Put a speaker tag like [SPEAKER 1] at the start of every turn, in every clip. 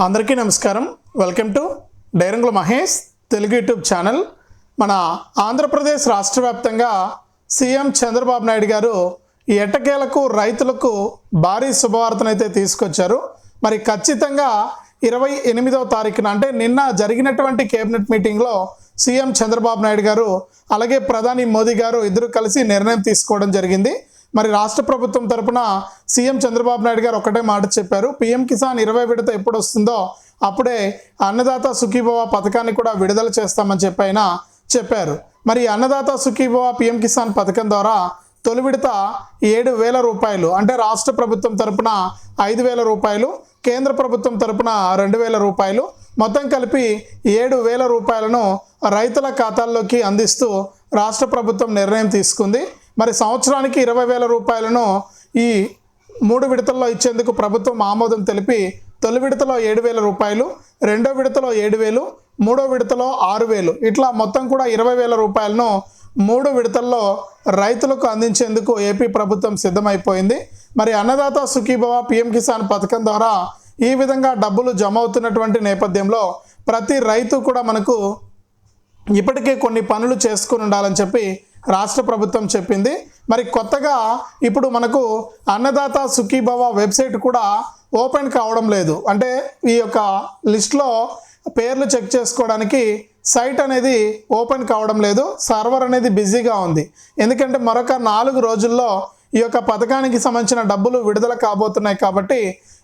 [SPEAKER 1] అందరికీ నమస్కారం. Welcome to డైరంగుల మహేష్ తెలుగు యూట్యూబ్ ఛానల్. మన ఆంధ్రప్రదేశ్ రాష్ట్ర వ్యాప్తంగా సీఎం చంద్రబాబు నాయుడు గారు ఎటకేలకు ఎట్టకేలకు రైతులకు భారీ శుభవార్తనైతే తీసుకొచ్చారు. మరి ఖచ్చితంగా ఇరవై ఎనిమిదవ తారీఖున అంటే నిన్న జరిగినటువంటి కేబినెట్ మీటింగ్లో సీఎం చంద్రబాబు నాయుడు గారు అలాగే ప్రధాని మోదీ గారు ఇద్దరు కలిసి నిర్ణయం తీసుకోవడం జరిగింది. మరి రాష్ట్ర ప్రభుత్వం తరపున సీఎం చంద్రబాబు నాయుడు గారు ఒకటే మాట చెప్పారు. పీఎం కిసాన్ ఇరవై విడత ఎప్పుడు వస్తుందో అప్పుడే అన్నదాత సుఖీభవ పథకాన్ని కూడా విడుదల చేస్తామని చెప్పైన చెప్పారు. మరి అన్నదాత సుఖీభవ పీఎం కిసాన్ పథకం ద్వారా తొలి విడత ఏడు వేల రూపాయలు అంటే రాష్ట్ర ప్రభుత్వం తరపున ఐదు వేల రూపాయలు కేంద్ర ప్రభుత్వం తరపున రెండు వేల రూపాయలు మొత్తం కలిపి ఏడు వేల రూపాయలను రైతుల ఖాతాల్లోకి అందిస్తూ రాష్ట్ర ప్రభుత్వం నిర్ణయం తీసుకుంది. మరి సంవత్సరానికి ఇరవై వేల రూపాయలను ఈ మూడు విడతల్లో ఇచ్చేందుకు ప్రభుత్వం ఆమోదం తెలిపి తొలి విడతలో ఏడు వేల రూపాయలు రెండో విడతలో ఏడు వేలు మూడో విడతలో ఆరు వేలు. ఇట్లా మొత్తం కూడా ఇరవై వేల రూపాయలను మూడు విడతల్లో రైతులకు అందించేందుకు ఏపీ ప్రభుత్వం సిద్ధమైపోయింది. మరి అన్నదాత సుఖీభవ పిఎం కిసాన్ పథకం ద్వారా ఈ విధంగా డబ్బులు జమ అవుతున్నటువంటి నేపథ్యంలో ప్రతి రైతు కూడా మనకు ఇప్పటికే కొన్ని పనులు చేసుకుని ఉండాలని చెప్పి రాష్ట్ర ప్రభుత్వం చెప్పింది. మరి కొత్తగా ఇప్పుడు మనకు అన్నదాత సుఖీభవ వెబ్సైట్ కూడా ఓపెన్ కావడం లేదు. అంటే ఈ యొక్క లిస్ట్లో పేర్లు చెక్ చేసుకోవడానికి సైట్ అనేది ఓపెన్ కావడం లేదు. సర్వర్ అనేది బిజీగా ఉంది. ఎందుకంటే మరొక నాలుగు రోజుల్లో ఈ యొక్క పథకానికి సంబంధించిన డబ్బులు విడుదల కాబోతున్నాయి కాబట్టి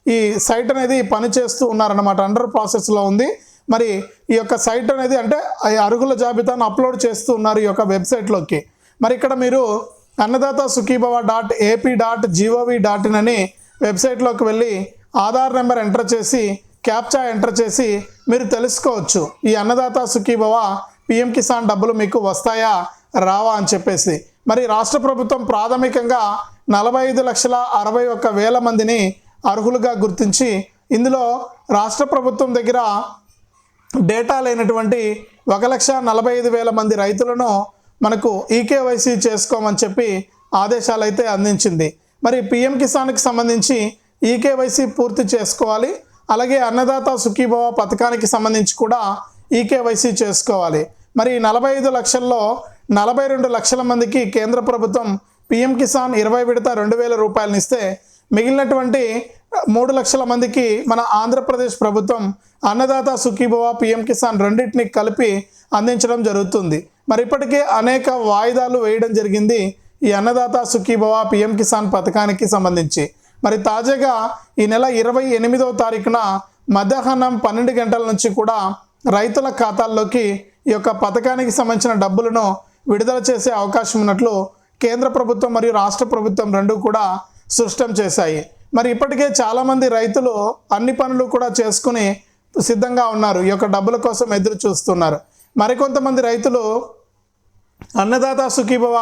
[SPEAKER 1] ఈ సైట్ అనేది పని చేస్తూ ఉన్నారన్నమాట. అండర్ ప్రాసెస్లో ఉంది. మరి ఈ యొక్క సైట్ అనేది అంటే ఆ అరుగుల జాబితాను అప్లోడ్ చేస్తూ ఉన్నారు ఈ యొక్క వెబ్సైట్లోకి. మరి ఇక్కడ మీరు Annadata Sukhibhava dot AP dot GOV dot in అని వెబ్సైట్లోకి వెళ్ళి ఆధార్ నెంబర్ ఎంటర్ చేసి క్యాప్చా ఎంటర్ చేసి మీరు తెలుసుకోవచ్చు. ఈ అన్నదాత సుఖీభవ పిఎం కిసాన్ డబ్బులు మీకు వస్తాయా? రావా? అని చెప్పేసి. మరి రాష్ట్ర ప్రభుత్వం ప్రాథమికంగా నలభై ఐదు లక్షల అరవై ఒక్క వేల మందిని అర్హులుగా గుర్తించి ఇందులో రాష్ట్ర ప్రభుత్వం దగ్గర డేటా లేనటువంటి ఒక లక్ష నలభై ఐదు వేల మంది రైతులను మనకు ఈకేవైసీ చేసుకోమని చెప్పి ఆదేశాలు అయితే అందించింది. మరి పిఎం కిసాన్కి సంబంధించి ఈకేవైసీ పూర్తి చేసుకోవాలి. అలాగే అన్నదాత సుఖీభవ పథకానికి సంబంధించి కూడా ఈకేవైసీ చేసుకోవాలి. మరి నలభై ఐదు లక్షల్లో నలభై రెండు లక్షల మందికి కేంద్ర ప్రభుత్వం పిఎం కిసాన్ ఇరవై విడత రెండు వేల రూపాయలను ఇస్తే మిగిలినటువంటి మూడు లక్షల మందికి మన ఆంధ్రప్రదేశ్ ప్రభుత్వం అన్నదాత సుఖీభవ పిఎం కిసాన్ రెండింటిని కలిపి అందించడం జరుగుతుంది. మరి ఇప్పటికే అనేక వాయిదాలు వేయడం జరిగింది ఈ అన్నదాత సుఖీభవ పిఎం కిసాన్ పథకానికి సంబంధించి. మరి తాజాగా ఈ నెల ఇరవై ఎనిమిదవ తారీఖున మధ్యాహ్నం పన్నెండు గంటల నుంచి కూడా రైతుల ఖాతాల్లోకి ఈ యొక్క పథకానికి సంబంధించిన డబ్బులను విడుదల చేసే అవకాశం ఉన్నట్లు కేంద్ర ప్రభుత్వం మరియు రాష్ట్ర ప్రభుత్వం రెండు కూడా స్పష్టం చేశాయి. మరి ఇప్పటికే చాలామంది రైతులు అన్ని పనులు కూడా చేసుకుని సిద్ధంగా ఉన్నారు. ఈ యొక్క డబ్బుల కోసం ఎదురు చూస్తున్నారు. మరికొంతమంది రైతులు అన్నదాత సుఖీభవ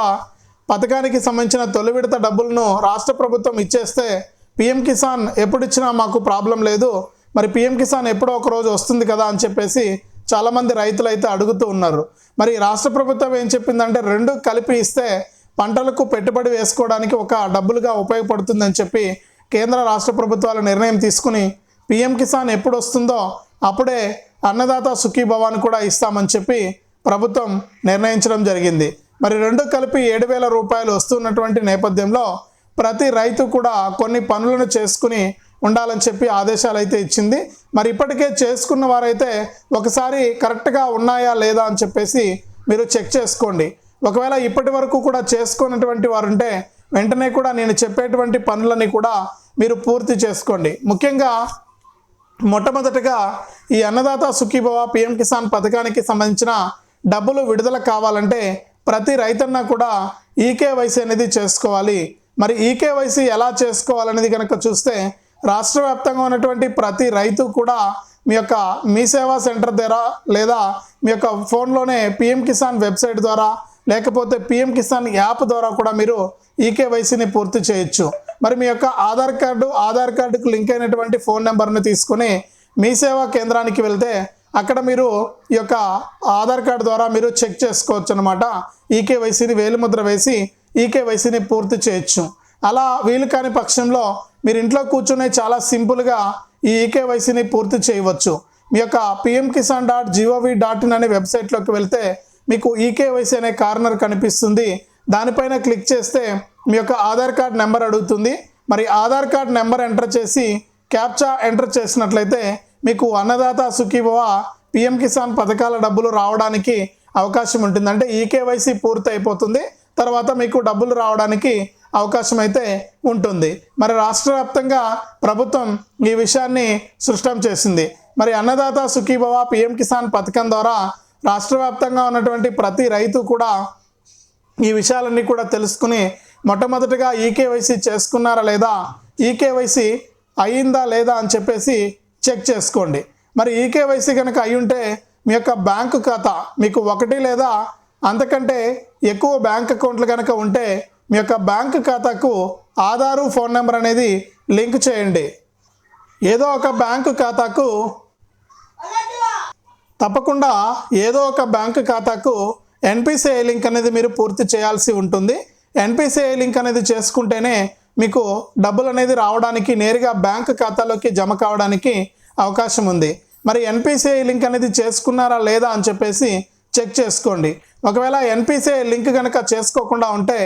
[SPEAKER 1] పథకానికి సంబంధించిన తొలి విడత డబ్బులను రాష్ట్ర ప్రభుత్వం ఇచ్చేస్తే పిఎం కిసాన్ ఎప్పుడు ఇచ్చినా మాకు ప్రాబ్లం లేదు. మరి పిఎం కిసాన్ ఎప్పుడో ఒక రోజు వస్తుంది కదా అని చెప్పేసి చాలామంది రైతులు అయితే అడుగుతూ ఉన్నారు. మరి రాష్ట్ర ప్రభుత్వం ఏం చెప్పిందంటే రెండు కలిపి ఇస్తే పంటలకు పెట్టుబడి వేసుకోవడానికి ఒక డబ్బులుగా ఉపయోగపడుతుందని చెప్పి కేంద్ర రాష్ట్ర ప్రభుత్వాల నిర్ణయం తీసుకుని పీఎం కిసాన్ ఎప్పుడు వస్తుందో అప్పుడే అన్నదాత సుఖీభవాన్ని కూడా ఇస్తామని చెప్పి ప్రభుత్వం నిర్ణయించడం జరిగింది. మరి రెండు కలిపి ఏడు వేల రూపాయలు వస్తున్నటువంటి నేపథ్యంలో ప్రతి రైతు కూడా కొన్ని పనులను చేసుకుని ఉండాలని చెప్పి ఆదేశాలు అయితే ఇచ్చింది. మరి ఇప్పటికే చేసుకున్న వారైతే ఒకసారి కరెక్ట్గా ఉన్నాయా లేదా అని చెప్పేసి మీరు చెక్ చేసుకోండి. ఒకవేళ ఇప్పటి వరకు కూడా చేసుకున్నటువంటి వారు ఉంటే వెంటనే కూడా నేను చెప్పేటువంటి పనులని కూడా మీరు పూర్తి చేసుకోండి. ముఖ్యంగా మొట్టమొదటిగా ఈ అన్నదాత సుఖీభవ పిఎం కిసాన్ పథకానికి సంబంధించిన డబ్బులు విడుదల కావాలంటే ప్రతి రైతన్న కూడా ఈకేవైసీ అనేది చేసుకోవాలి. మరి ఈకేవైసీ ఎలా చేసుకోవాలనేది కనుక చూస్తే రాష్ట్ర వ్యాప్తంగా ఉన్నటువంటి ప్రతి రైతు కూడా మీ యొక్క మీ సేవా సెంటర్ ద్వారా లేదా మీ యొక్క ఫోన్లోనే పిఎం కిసాన్ వెబ్సైట్ ద్వారా లేకపోతే పిఎం కిసాన్ యాప్ ద్వారా కూడా మీరు ఈకేవైసీని పూర్తి చేయొచ్చు. మరి మీ యొక్క ఆధార్ కార్డు ఆధార్ కార్డుకు లింక్ అయినటువంటి ఫోన్ నెంబర్ని తీసుకొని మీ సేవా కేంద్రానికి వెళ్తే అక్కడ మీరు ఈ యొక్క ఆధార్ కార్డు ద్వారా మీరు చెక్ చేసుకోవచ్చు అనమాట ఈకేవైసీని వేలిముద్ర వేసి ఈకేవైసీని పూర్తి చేయొచ్చు. అలా వీలు కాని పక్షంలో మీరు ఇంట్లో కూర్చునే చాలా సింపుల్గా ఈ ఈకేవైసీని పూర్తి చేయవచ్చు. మీ యొక్క PM Kisan dot GOV dot in అనే వెబ్సైట్లోకి వెళ్తే మీకు ఈకేవైసీ అనే కార్నర్ కనిపిస్తుంది. దానిపైన క్లిక్ చేస్తే మీ యొక్క ఆధార్ కార్డ్ నెంబర్ అడుగుతుంది. మరి ఆధార్ కార్డ్ నెంబర్ ఎంటర్ చేసి క్యాప్చా ఎంటర్ చేసినట్లయితే మీకు అన్నదాత సుఖీభవ పిఎం కిసాన్ పథకాల డబ్బులు రావడానికి అవకాశం ఉంటుంది. అంటే ఈకేవైసీ పూర్తి అయిపోతుంది. తర్వాత మీకు డబ్బులు రావడానికి అవకాశం అయితే ఉంటుంది. మరి రాష్ట్ర వ్యాప్తంగా ప్రభుత్వం ఈ విషయాన్ని సృష్టం చేసింది. మరి అన్నదాత సుఖీభవ పిఎం కిసాన్ పథకం ద్వారా రాష్ట్ర వ్యాప్తంగా ఉన్నటువంటి ప్రతి రైతు కూడా ఈ విషయాలన్నీ కూడా తెలుసుకుని మొట్టమొదటిగా ఈకేవైసీ చేసుకున్నారా లేదా ఈకేవైసీ అయిందా లేదా అని చెప్పేసి చెక్ చేసుకోండి. మరి ఈకేవైసీ కనుక అయి ఉంటే మీ యొక్క బ్యాంకు ఖాతా మీకు ఒకటి లేదా అంతకంటే ఎక్కువ బ్యాంక్ అకౌంట్లు కనుక ఉంటే మీ యొక్క బ్యాంకు ఖాతాకు ఆధారు ఫోన్ నెంబర్ అనేది లింక్ చేయండి. ఏదో ఒక బ్యాంకు ఖాతాకు తప్పకుండా ఏదో ఒక బ్యాంకు ఖాతాకు ఎన్పిసిఐ లింక్ అనేది మీరు పూర్తి చేయాల్సి ఉంటుంది. ఎన్పిసిఐ లింక్ అనేది చేసుకుంటేనే మీకు డబ్బులు అనేది రావడానికి నేరుగా బ్యాంక్ ఖాతాలోకి జమ కావడానికి అవకాశం ఉంది. మరి ఎన్పిసిఐ లింక్ అనేది చేసుకున్నారా లేదా అని చెప్పేసి చెక్ చేసుకోండి. ఒకవేళ ఎన్పిసిఐ లింక్ కనుక చేసుకోకుండా ఉంటే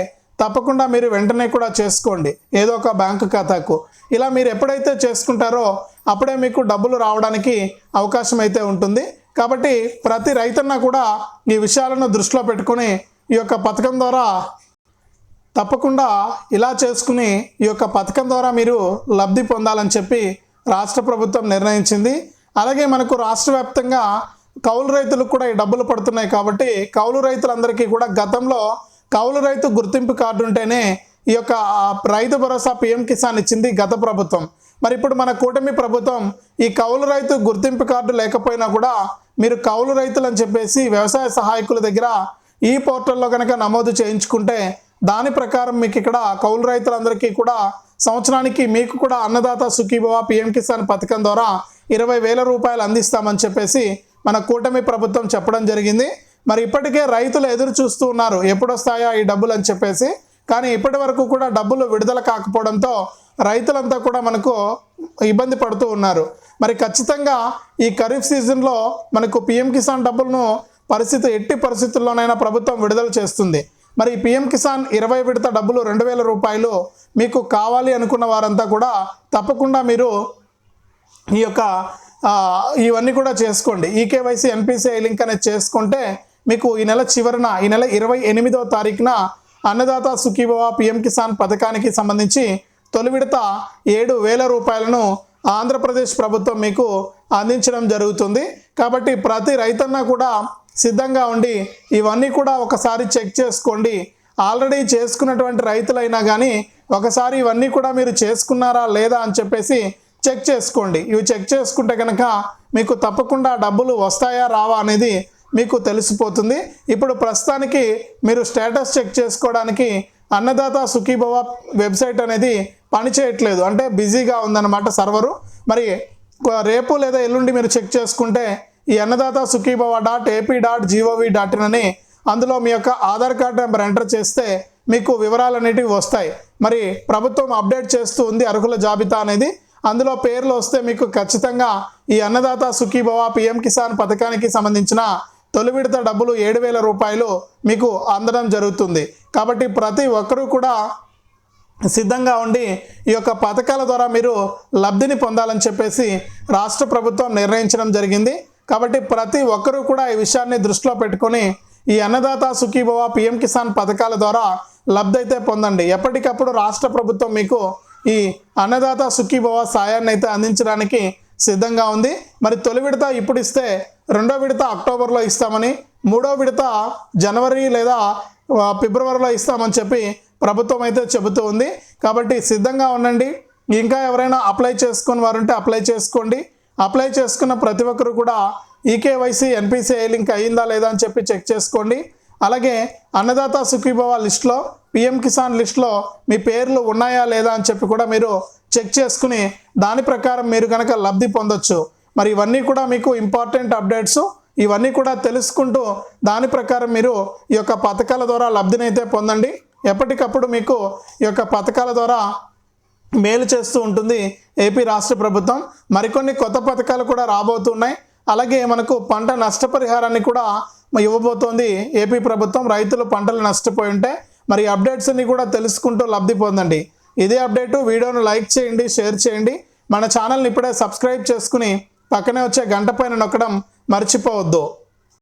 [SPEAKER 1] తప్పకుండా మీరు వెంటనే కూడా చేసుకోండి. ఏదో ఒక బ్యాంకు ఖాతాకు. ఇలా మీరు ఎప్పుడైతే చేసుకుంటారో అప్పుడే మీకు డబ్బులు రావడానికి అవకాశం అయితే ఉంటుంది. కాబట్టి ప్రతి రైతన్న కూడా ఈ విషయాలను దృష్టిలో పెట్టుకొని ఈ యొక్క పథకం ద్వారా తప్పకుండా ఇలా చేసుకుని ఈ యొక్క పథకం ద్వారా మీరు లబ్ధి పొందాలని చెప్పి రాష్ట్ర ప్రభుత్వం నిర్ణయించింది. అలాగే మనకు రాష్ట్ర వ్యాప్తంగా కౌలు రైతులకు కూడా ఈ డబ్బులు పడుతున్నాయి కాబట్టి కౌలు రైతులందరికీ కూడా గతంలో కౌలు రైతు గుర్తింపు కార్డు ఉంటేనే ఈ యొక్క రైతు భరోసా పిఎం కిసాన్ ఇచ్చింది గత ప్రభుత్వం. మరి ఇప్పుడు మన కూటమి ప్రభుత్వం ఈ కౌలు రైతు గుర్తింపు కార్డు లేకపోయినా కూడా మీరు కౌలు రైతులు అని చెప్పేసి వ్యవసాయ సహాయకుల దగ్గర ఈ పోర్టల్లో కనుక నమోదు చేయించుకుంటే దాని ప్రకారం మీకు ఇక్కడ కౌలు రైతులందరికీ కూడా సంవత్సరానికి మీకు కూడా అన్నదాత సుఖీభవ పిఎం కిసాన్ పథకం ద్వారా ఇరవై వేల రూపాయలు అందిస్తామని చెప్పేసి మన కూటమి ప్రభుత్వం చెప్పడం జరిగింది. మరి ఇప్పటికే రైతులు ఎదురు చూస్తూ ఉన్నారు. ఎప్పుడొస్తాయా ఈ డబ్బులు అని చెప్పేసి కానీ ఇప్పటి వరకు కూడా డబ్బులు విడుదల కాకపోవడంతో రైతులంతా కూడా మనకు ఇబ్బంది పడుతూ ఉన్నారు. మరి ఖచ్చితంగా ఈ ఖరీఫ్ సీజన్లో మనకు పిఎం కిసాన్ డబ్బులను పరిస్థితి ఎట్టి పరిస్థితుల్లోనైనా ప్రభుత్వం విడుదల చేస్తుంది. మరి పిఎం కిసాన్ ఇరవై విడత డబ్బులు రెండు వేల రూపాయలు మీకు కావాలి అనుకున్న వారంతా కూడా తప్పకుండా మీరు ఈ యొక్క ఇవన్నీ కూడా చేసుకోండి. ఈకేవైసీ ఎన్పిసిఐ లింక్ అనేది చేసుకుంటే మీకు ఈ నెల చివరన ఈ నెల ఇరవై ఎనిమిదవ తారీఖున అన్నదాత సుఖీభవ పిఎం కిసాన్ పథకానికి సంబంధించి తొలి విడత ఏడు వేల రూపాయలను ఆంధ్రప్రదేశ్ ప్రభుత్వం మీకు అందించడం జరుగుతుంది. కాబట్టి ప్రతి రైతన్న కూడా సిద్ధంగా ఉండి ఇవన్నీ కూడా ఒకసారి చెక్ చేసుకోండి. ఆల్రెడీ చేసుకున్నటువంటి రైతులైనా కానీ ఒకసారి ఇవన్నీ కూడా మీరు చేసుకున్నారా లేదా అని చెప్పేసి చెక్ చేసుకోండి. ఇవి చెక్ చేసుకుంటే కనుక మీకు తప్పకుండా డబ్బులు వస్తాయా రావా అనేది మీకు తెలిసిపోతుంది. ఇప్పుడు ప్రస్తుతానికి మీరు స్టేటస్ చెక్ చేసుకోవడానికి అన్నదాత సుఖీభవ వెబ్సైట్ అనేది పనిచేయట్లేదు. అంటే బిజీగా ఉందన్నమాట సర్వరు. మరి రేపు లేదా ఎల్లుండి మీరు చెక్ చేసుకుంటే ఈ Annadata Sukhibhava dot AP dot GOV dot in అని అందులో మీ యొక్క ఆధార్ కార్డ్ నెంబర్ ఎంటర్ చేస్తే మీకు వివరాలు అనేటివి వస్తాయి. మరి ప్రభుత్వం అప్డేట్ చేస్తూ ఉంది అర్హుల జాబితా అనేది. అందులో పేర్లు వస్తే మీకు ఖచ్చితంగా ఈ అన్నదాత సుఖీభవ పిఎం కిసాన్ పథకానికి సంబంధించిన తొలి విడత డబ్బులు ఏడు వేల రూపాయలు మీకు అందడం జరుగుతుంది. కాబట్టి ప్రతి ఒక్కరూ కూడా సిద్ధంగా ఉండి ఈ యొక్క పథకాల ద్వారా మీరు లబ్ధిని పొందాలని చెప్పేసి రాష్ట్ర ప్రభుత్వం నిర్ణయించడం జరిగింది. కాబట్టి ప్రతి ఒక్కరూ కూడా ఈ విషయాన్ని దృష్టిలో పెట్టుకొని ఈ అన్నదాత సుఖీభవ పిఎం కిసాన్ పథకాల ద్వారా లబ్ధి అయితే పొందండి. ఎప్పటికప్పుడు రాష్ట్ర ప్రభుత్వం మీకు ఈ అన్నదాత సుఖీభవ సాయాన్ని అయితే అందించడానికి సిద్ధంగా ఉంది. మరి తొలి విడత ఇప్పుడు ఇస్తే రెండో విడత అక్టోబర్లో ఇస్తామని మూడో విడత జనవరి లేదా ఫిబ్రవరిలో ఇస్తామని చెప్పి ప్రభుత్వం అయితే చెబుతూ ఉంది. కాబట్టి సిద్ధంగా ఉండండి. ఇంకా ఎవరైనా అప్లై చేసుకుని వారు ఉంటే అప్లై చేసుకోండి. అప్లై చేసుకున్న ప్రతి ఒక్కరు కూడా ఈకేవైసీ ఎన్పిసిఐ లింక్ అయ్యిందా లేదా అని చెప్పి చెక్ చేసుకోండి. అలాగే అన్నదాత సుఖీభవ లిస్ట్లో పిఎం కిసాన్ లిస్ట్లో మీ పేర్లు ఉన్నాయా లేదా అని చెప్పి కూడా మీరు చెక్ చేసుకుని దాని ప్రకారం మీరు కనుక లబ్ధి పొందొచ్చు. మరి ఇవన్నీ కూడా మీకు ఇంపార్టెంట్ అప్డేట్స్. ఇవన్నీ కూడా తెలుసుకుంటూ దాని ప్రకారం మీరు ఈ యొక్క పథకాల ద్వారా లబ్ధినైతే పొందండి. ఎప్పటికప్పుడు మీకు ఈ యొక్క పథకాల ద్వారా మేలు చేస్తూ ఉంటుంది ఏపీ రాష్ట్ర ప్రభుత్వం. మరికొన్ని కొత్త పథకాలు కూడా రాబోతున్నాయి. అలాగే మనకు పంట నష్టపరిహారాన్ని కూడా ఇవ్వబోతోంది ఏపీ ప్రభుత్వం. రైతులు పంటలు నష్టపోయి ఉంటే మరి అప్డేట్స్ అన్ని కూడా తెలుసుకుంటూ లబ్ధి పొందండి. ఇదే అప్డేటు వీడియోను లైక్ చేయండి షేర్ చేయండి. మన ఛానల్ని ఇప్పుడే సబ్స్క్రైబ్ చేసుకుని పక్కనే వచ్చే గంట పైన నొక్కడం మర్చిపోవద్దు.